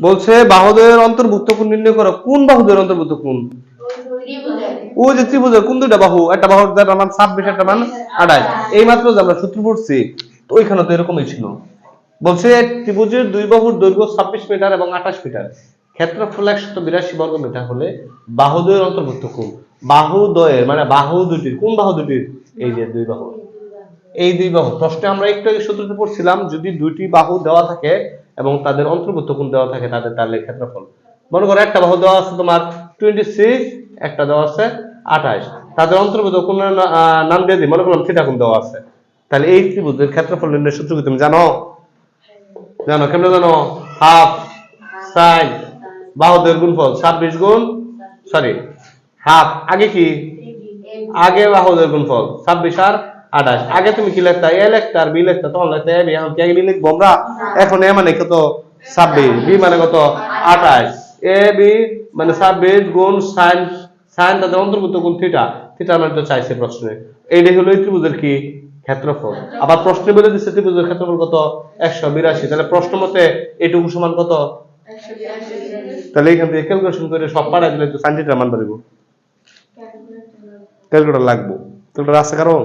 বলছে, বাহুদের অন্তর্ভুক্ত কোণ নির্ণয় করো? কোন বাহুদের অন্তর্ভুক্ত কোণ ওই যে কোন দুইটা বাহু? একটা যার মান ছাব্বিশ, একটা মান এই মাত্র যে আমরা সূত্র পড়ছি তো ওইখানে তো এরকমই ছিল। বলছে, ত্রিভুজের দুই বাহুর দৈর্ঘ্য ছাব্বিশ মিটার এবং আঠাশ মিটার। ক্ষেত্রফল বিরাশি বর্গ মিটার হলে বাহুদ্বয়ের অন্তর্ভুক্ত কোণ বাহুদ্বয়ের মানে বাহু দুটির কোন বাহু দুটির এই যে দুই বাহু। এই দুই বাহু। প্রশ্নে আমরা একটু সূত্রতে পড়ছিলাম, যদি দুইটি বাহু দেওয়া থাকে এবং তাদের অন্তর্ভুক্ত কোণ দেওয়া থাকে তাদের তাহলে ক্ষেত্রফল মনে করো একটা বাহু দেওয়া আছে তোমার টোয়েন্টি সিক্স একটা দেওয়া আছে আঠাশ। তাদের অন্তর্ভুক্ত কোন নাম দিয়ে দিই। মনে করলাম থিটা কোণ দেওয়া আছে। তাহলে এই ত্রিভুজের ক্ষেত্রফল নির্ণয় সূত্র কি তুমি জানো? জানো কেমন জানো? হাফ সাইন বাহুদের গুণফল ছাব্বিশ গুণ সরি হাফ আগে কি? আগে বাহুদের গুণফল ছাব্বিশ আর আঠাশ আগে তুমি কি লিখতা? এ লিখতা আর বি লিখতা? তখন লিখতা এ বি এখন কি বি লিখব আমরা? এখন এ মানে কত? ছাব্বিশ। বি মানে কত? আঠাশ। এ বি মানে ছাব্বিশ গুণ সাইন সাইন তাদের অন্তর্ভুক্ত গুণ থিটা। থিটা মানে তো চাইছে প্রশ্নে। এইটাই হলো এই ত্রিভুজের কি? ক্ষেত্রফল। আবার প্রশ্নে বলে দিচ্ছে ত্রিভুজের ক্ষেত্রফল কত? একশো বিরাশি। তাহলে প্রশ্ন মতে এটুকু সমান কত? তাহলে এখান থেকে ক্যালকুলেশন করে সব পাড়ায় দিলে তো সাইন থিটার মান পারিব ক্যালকুলেটর লাগবো। ক্যালকুলেটর আছে কারও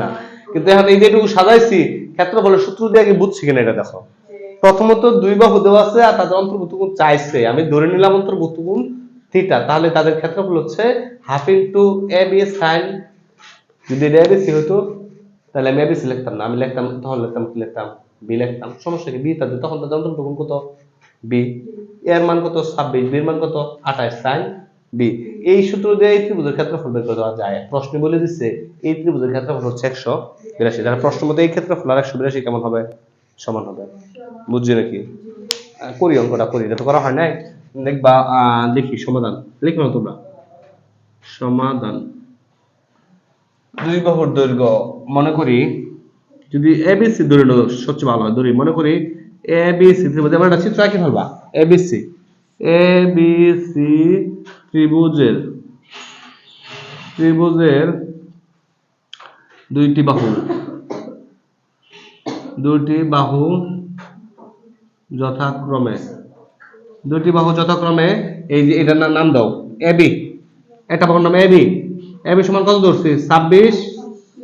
না। কিন্তু এখন এই যেটুকু সাজাইছি ক্ষেত্রফলের সূত্র দিয়ে আগে বুঝছি কিনা এটা দেখো। প্রথমত দুই বাহু দেওয়া আছে আর তাদের অন্তর্ভুক্ত গুণ চাইছে। আমি ধরে নিলাম অন্তর্ভুক্ত গুণ থিটা তাহলে তাদের ক্ষেত্রফল হচ্ছে half into A B sine যদি এটা এবিসি হতো তাহলে আমি এবিসি লিখতাম না। আমি লিখতাম, তখন লিখতাম, কি লিখতাম? বি লিখতাম। সমস্যা কি? বি তাদের তখন তাদের অন্তর্ভুক্ত গুণ কত বি এর মান কত? ছাব্বিশ। বির মান কত? আঠাশ। সাইন বি এই সূত্র দিয়ে এই ত্রিভুজের ক্ষেত্রফল বের করে যায়। প্রশ্ন বলে দিচ্ছে এই ত্রিভুজের ক্ষেত্রফল হচ্ছে একশো বিরাশি। তাহলে প্রশ্ন মধ্যে এই ক্ষেত্রফল আর একশো বিরাশি কেমন হবে? সমান হবে। বুঝছি নাকি? করি অঙ্কটা, করি। এটা তো করা হয় নাই। দেখবা দেখি, সমাধান। লিখবে না তোমরা। সমাধান। দুই বাহুর দৈর্ঘ্য, মনে করি। যদি এবিসি নাও, সবচেয়ে ভালো হয়। ধরি, মনে করি এবিসি আমরা একটা চিত্র আঁকি ফেলবা। এবিসি এবিসি ত্রিভুজের ত্রিভুজের দুইটি বাহু। দুইটি বাহু যথাক্রমে। দুটি বাহু যথাক্রমে, এই যে এটার নাম দাও। এবি একটা বাহুর নাম এবি এবি সমান কত ধরছি? ছাব্বিশ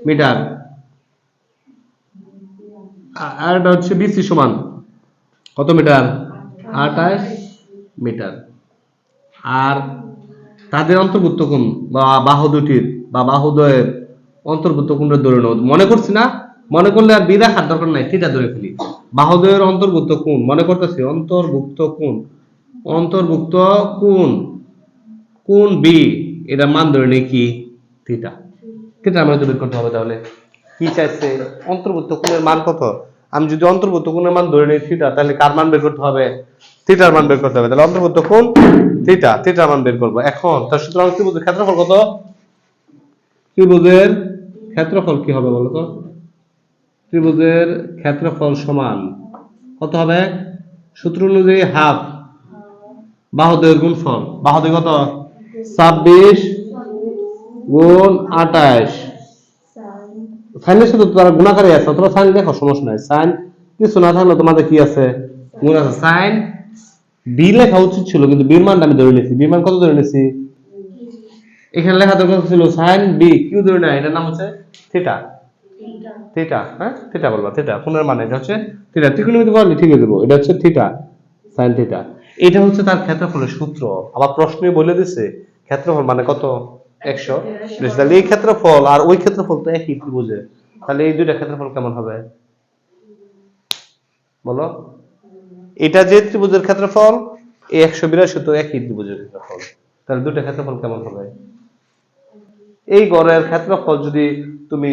মিটার। আর এটা হচ্ছে বিসি সমান। কত মিটার? আঠাশ মিটার। আর তাদের অন্তর্ভুক্ত কোন? বাহু দুটির বা বাহুদয়ের অন্তর্ভুক্ত কোণটা ধরে নেব মনে করছি না? মনে করলে আর বিরা হাত দরকার নাই থিটা ধরে ফেলি। বাহুদয়ের অন্তর্ভুক্ত কোণ মনে করতেছি, অন্তর্ভুক্ত কোন? অন্তর্ভুক্ত কোণ কোণ বি এটা মান ধরে নেই কি? থিটা। থিটা আমাদের বের করতে হবে তাহলে। কি চাইছে? অন্তর্ভুক্ত কোণের মান কত? আমি যদি অন্তর্ভুক্ত কোণের মান ধরে নিই থিটা, তাহলে কার মান বের করতে হবে? থিটার মান বের করতে হবে। তাহলে অন্তর্ভুক্ত কোণ থিটা থিটার মান বের করব। এখন তার সুতরাং ত্রিভুজের ক্ষেত্রফল কত? ত্রিভুজের ক্ষেত্রফল কি হবে বলো তো ত্রিভুজের ক্ষেত্রফল সমান কত হবে? সূত্র অনুযায়ী হাফ বাহুদের গুণফল। বাহুদের কত? ছাব্বিশ গুণ আঠাশ। সাইনের সাথে তারা গুণাকারী আছে, অথবা সাইন দেখো সমস্যা নাই। সাইন কিছু না থাকলে তোমাদের কি আছে? গুণ আছে। সাইন বি লেখা উচিত ছিল, কিন্তু বির মানটা আমি ধরে নিয়েছি। বির মান কত ধরে নিয়েছি? এখানে লেখা দরকার ছিল সাইন বি কিউ ধরে না এটার নাম হচ্ছে থিটা থিটা হ্যাঁ? থিটা বলবা থিটা কোণের মানে? এটা হচ্ছে থিটা ত্রিকোণমিতি বললি ঠিক দেবো। এটা হচ্ছে থিটা সাইন থিটা এটা হচ্ছে তার ক্ষেত্রফলের সূত্র। আবার প্রশ্নে বলে দিছে, ক্ষেত্রফল মানে কত? একশো। বিরাশি তাহলে এই ক্ষেত্রফল আর ওই ক্ষেত্রফল তো একই ত্রিভুজে তাহলে এই দুইটা ক্ষেত্রফল কেমন হবে? বলো। এটা যে ত্রিভুজের ক্ষেত্রফল এই একশো বিরাশি তো একই ত্রিভুজের ক্ষেত্রফল। তাহলে দুইটা ক্ষেত্রফল কেমন হবে? এই গড়ের ক্ষেত্রফল যদি তুমি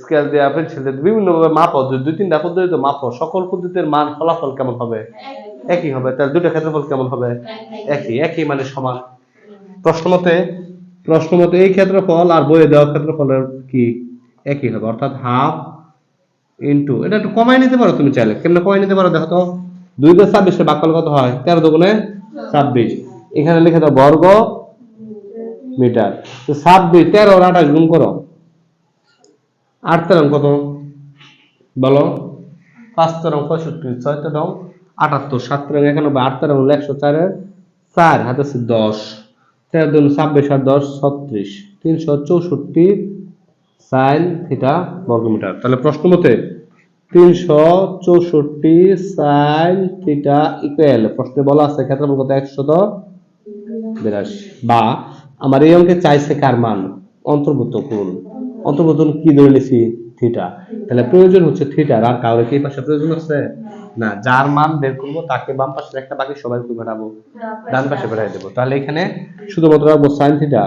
স্কেল দিয়ে পেন্সিল বিভিন্ন ভাবে মাপো যদি দুই তিনটা পদ্ধতিতে মাপো সকল পদ্ধতির মান, ফলাফল কেমন হবে? একই হবে। তাহলে দুটো ক্ষেত্রফল কেমন হবে? একই। একই মানে সমান। প্রশ্ন মতে প্রশ্ন মতে এই ক্ষেত্রফল আর বইয়ে দেওয়া ক্ষেত্রফলের কি একই হবে? অর্থাৎ হাফ ইন্টু এটা একটু কমাই নিতে পারো তুমি চাইলে। কেমনে কমাই নিতে পারো দেখো তো। দুই দিয়ে ছাব্বিশের বাক্যল কত হয়? তেরো দুগুণে ছাব্বিশ। এখানে লিখে দাও বর্গ মিটার। তো ছাব্বিশ, তেরো আর আঠাশ গুণ করো। আট তেরো কত? বলো। পাঁচ তেরো পঁয়ষট্টি ছয় তেরো আটাত্তর, সাত তেরো একানব্বই, আট তেরো একশো চারের চার, হাতে আছে দশ। তেরো দুন ছাব্বিশ আর দশ, ছত্রিশ। তিনশো চৌষট্টি সাইন থিটা বর্গমিটার তাহলে প্রশ্ন মতে তিনশো চৌষট্টি সাইন থিটা ইকুয়াল প্রশ্নে বলা আছে ক্ষেত্রফল কত একশত বিরাশি। বা, আমার এই অঙ্কে চাইছে কার মান? অন্তর্ভুক্ত কোণ। অন্তর্ভুক্ত কি ধরে নিছি? থিটা তাহলে প্রয়োজন হচ্ছে থিটার আর কাউরে কি পাশে প্রয়োজন আছে? না, যার মান বের করব, তাকে বাম পাশে একটা বাকি সবাই পাঠাবো? ডান পাশে পাঠিয়ে দেবো। তাহলে এখানে শুধুমাত্র রাখব সাইন থিটা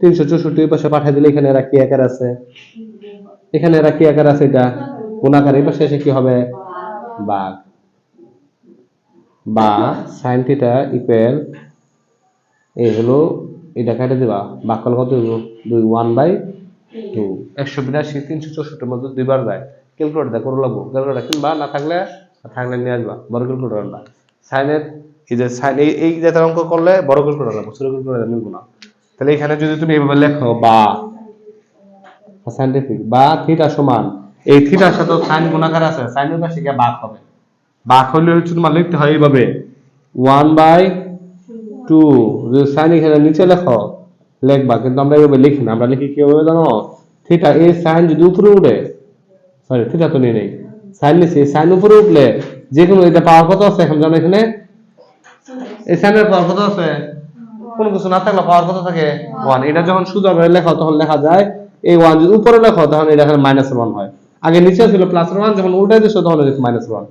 তিনশো চৌষট্টি পাশে পাঠিয়ে দিলে এখানে এরা কি আকার আছে? এখানে এরা কি আকার আছে এটা? আকার এই পাশে এসে কি হবে? বাঘ। বা সাইন থিটা ইকুয়াল এই হলো, এটা কেটে দিবা। বাক্যল কত দুই ওয়ান বাই টু একশো বিরাশি, তিনশো চৌষট্টির মধ্যে দুইবার যায়। ক্যালকুলেটর দেখো লাগবো। ক্যালকুলেটর কিনবা, না থাকলে থাকলে নিয়ে আসবা। বড় ক্যালকুলেটর আনবা। সাইনের এই যে সাইন এই এই জাতীয় অঙ্ক করলে বড় ক্যালকুলেটর লাগবে, ছোট ক্যালকুলেটর মিলবো না। তাহলে এখানে যদি তুমি এইভাবে লেখো, বা সাইন্টিফিক বা থিটা সমান এই থিটার সাথে সাইন গুণাকার আছে, সাইনের পাশে গিয়ে বাঘ হবে। বাঘ হলে হচ্ছে তোমার লিখতে হয় এইভাবে ওয়ান বাই টু যদি সাইন এখানে নিচে লেখো, লিখবা, কিন্তু আমরা এইভাবে লিখি না। আমরা লিখি কীভাবে জানো? থিটা এই সাইন যদি উপরে উঠে সরি থিটা তো নিয়ে নেই। সাইন নিচে সাইন উপরে উঠলে যে কোনো এটা পাওয়ার কত আছে এখন জানো এখানে? এই সাইনের পাওয়ার কত আছে? কোনো কিছু না থাকলে পাওয়ার কত থাকে? ওয়ান এটা যখন আমরা লেখা, তখন লেখা যায়, এই ওয়ান যদি উপরে লেখো, তখন এটা এখানে মাইনাস ওয়ান হয়। আগে নিচে ছিল প্লাস ওয়ান যখন উল্টাই দিচ্ছ তখন মাইনাস ওয়ান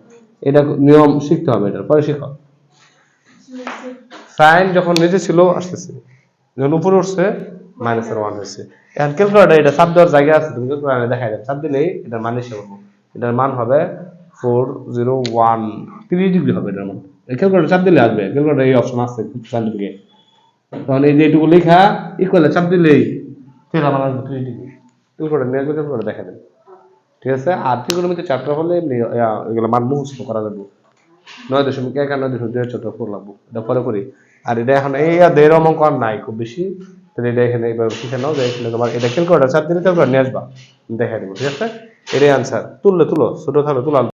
এটা নিয়ম শিখতে হবে এটা পরে শিখো। সাইন যখন নিচে ছিল, আসতেছে। যখন উপরে উঠছে মাইনাস ওয়ান হয়েছে। এখন ক্যালকুলেটার এটা চাপ দেওয়ার জায়গা আছে, তুমি ক্যালকুলেটারে দেখা যাবে চাপ দিলেই এটার মান এসে পাবো এটার মান হবে ফোর জিরো ওয়ান তিরিশ ডিগ্রি হবে এটার মান। ক্যালকুলেটার চাপ দিলে আসবে। ক্যালকুলেটার এই অপশন আছে সাইন্টিফিকে তখন এই যে এটুকু লেখা ইকুয়ালে চাপ দিলেই ফের আমার আসবে তিরিশ ডিগ্রি ক্যালকুলেটার নিয়ে ক্যালকুলেটার দেখা দেবে ঠিক আছে? আর ত্রিকোণমিতি চারটা হলে এমনি এগুলো মান মুখস্থ করা যাবে নয় দশমিক এক আর নয় দশমিক দুই চোদ্দ ফোর লাগবো। এটা পরে করি। আর এটা এখন এই আর দেড় অঙ্ক আর নাই খুব বেশি। তাহলে এটা এখানে এইভাবে শিখে নাও, যে এখানে তোমার এটা খেল করে চার দিনে ক্যালকুলেটার নিয়ে আসবা। দেখা দেবো ঠিক আছে? এটাই আনসার তুললে তুলো, ছোট থাকলে তুলো